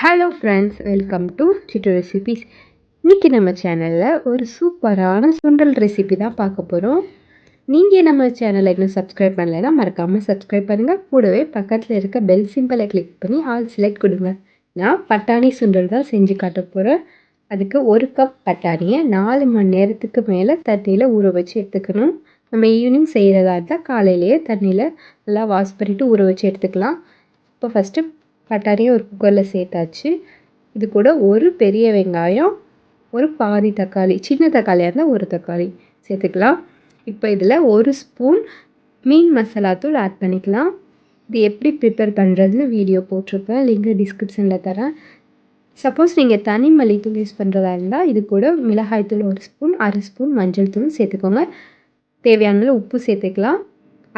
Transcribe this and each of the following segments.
Hello friends welcome to Chittu recipes இன்றைக்கி நம்ம சேனலில் ஒரு சூப்பரான சுண்டல் ரெசிபி தான் பார்க்க போகிறோம் நீங்கள் நம்ம சேனலை இன்னும் சப்ஸ்கிரைப் பண்ணலைன்னா மறக்காமல் சப்ஸ்கிரைப் பண்ணுங்கள் கூடவே பக்கத்தில் இருக்க பெல் சிம்பிளை கிளிக் பண்ணி ஆல் செலக்ட் கொடுங்க. நான் பட்டாணி சுண்டல் தான் செஞ்சு காட்ட போகிறேன் அதுக்கு ஒரு கப் பட்டாணியை நாலு மணி நேரத்துக்கு மேலே தண்ணியில் ஊற வச்சு எடுத்துக்கணும். நம்ம ஈவினிங் செய்கிறதா இருந்தால் காலையிலேயே தண்ணியில் நல்லா வாஷ் பண்ணிவிட்டு ஊற வச்சு எடுத்துக்கலாம். இப்போ ஃபஸ்ட்டு பட்டாணியை ஒரு குக்கரில் சேர்த்தாச்சு. இது கூட ஒரு பெரிய வெங்காயம் ஒரு பாதி தக்காளி சின்ன தக்காளியாக இருந்தால் ஒரு தக்காளி சேர்த்துக்கலாம். இப்போ இதில் ஒரு ஸ்பூன் மீன் மசாலா தூள் ஆட் பண்ணிக்கலாம். இது எப்படி ப்ரிப்பேர் பண்ணுறதுன்னு வீடியோ போட்டிருப்பேன். லிங்க் டிஸ்கிரிப்ஷனில் தரேன். சப்போஸ் நீங்கள் தனி மல்லித்தூள் யூஸ் பண்ணுறதா இருந்தால் இது கூட மிளகாய்த்தூள் ஒரு ஸ்பூன் அரை ஸ்பூன் மஞ்சள் தூள் சேர்த்துக்கோங்க. தேவையான உப்பு சேர்த்துக்கலாம்.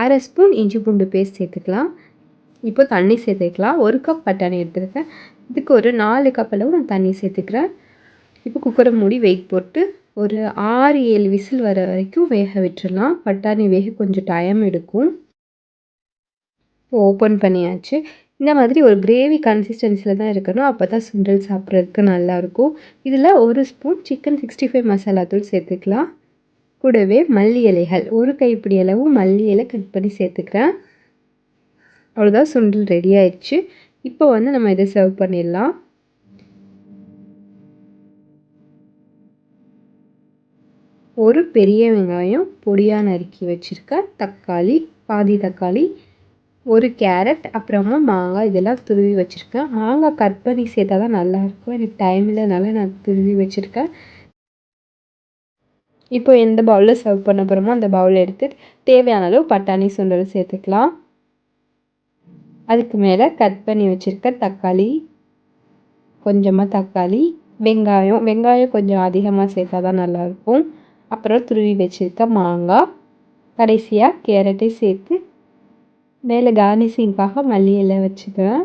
அரை ஸ்பூன் இஞ்சி பூண்டு பேஸ்ட் சேர்த்துக்கலாம். இப்போ தண்ணி சேர்த்துக்கலாம். ஒரு கப் பட்டாணி எடுத்துருக்கேன். இதுக்கு ஒரு நாலு கப் அளவு நான் தண்ணி சேர்த்துக்கிறேன். இப்போ குக்கரை மூடி வெயிட் போட்டு ஒரு ஆறு ஏழு விசில் வர வரைக்கும் வேக விட்டுடலாம் பட்டாணி வேக கொஞ்சம் டைம் எடுக்கும். ஓப்பன் பண்ணியாச்சு. இந்த மாதிரி ஒரு கிரேவி கன்சிஸ்டன்சியில் தான் இருக்கணும். அப்போ தான் சுண்டல் சாப்பிட்றதுக்கு நல்லாயிருக்கும் இதில் ஒரு spoon chicken sixty five masala தூள் சேர்த்துக்கலாம். கூடவே மல்லி இலைகள். ஒரு கைப்பிடி அளவு மல்லி இலை கட் பண்ணி சேர்த்துக்கிறேன். அவ்வளோதான் சுண்டல் ரெடி ஆயிடுச்சு. இப்போ வந்து நம்ம இதை சர்வ் பண்ணிடலாம். ஒரு பெரிய வெங்காயம் பொடியாக நறுக்கி வச்சுருக்கேன் தக்காளி பாதி தக்காளி ஒரு கேரட் அப்புறமா மாங்காய் இதெல்லாம் துருவி வச்சுருக்கேன். மாங்காய் கட் பண்ணி சேர்த்தா தான் நல்லாயிருக்கும் எனக்கு டைம் இல்லைனால நான் துருவி வச்சுருக்கேன். இப்போ எந்த பவுலில் சர்வ் பண்ண போகிறோமோ அந்த பவுலில் எடுத்து தேவையான அளவு பட்டாணி சுண்டல் சேர்த்துக்கலாம். அதுக்கு மேலே கட் பண்ணி வச்சுருக்க தக்காளி கொஞ்சமாக தக்காளி வெங்காயம் வெங்காயம் கொஞ்சம் அதிகமாக சேர்த்தா தான் நல்லாயிருக்கும். அப்புறம் துருவி வச்சுருக்க மாங்காய் கடைசியாக கேரட்டை சேர்த்து மேலே கார்னிஷிங்காக மல்லி இலை வச்சுக்கிறேன்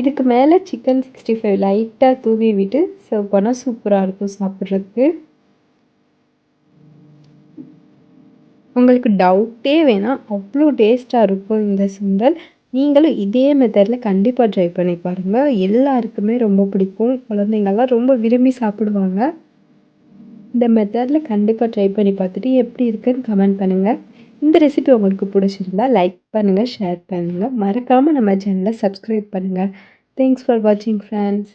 இதுக்கு மேலே சிக்கன் சிக்ஸ்டி ஃபைவ் லைட்டாக தூவி விட்டு சர்வ் பண்ணால் சூப்பராக இருக்கும் சாப்பிட்றதுக்கு. உங்களுக்கு டவுட்டே வேணாம். அவ்வளோ டேஸ்ட்டாக இருக்கும் இந்த சுண்டல். நீங்களும் இதே மெத்தடில் கண்டிப்பாக ட்ரை பண்ணி பாருங்கள் எல்லாருக்குமே ரொம்ப பிடிக்கும். குழந்தைங்கள்லாம் ரொம்ப விரும்பி சாப்பிடுவாங்க. இந்த மெத்தடில் கண்டிப்பாக ட்ரை பண்ணி பார்த்துட்டு எப்படி இருக்குன்னு கமெண்ட் பண்ணுங்கள் இந்த ரெசிபி உங்களுக்கு பிடிச்சிருந்தா லைக் பண்ணுங்கள் ஷேர் பண்ணுங்கள் மறக்காமல் நம்ம சேனலை சப்ஸ்கிரைப் பண்ணுங்கள் தேங்க்ஸ் ஃபார் வாட்சிங் ஃப்ரெண்ட்ஸ்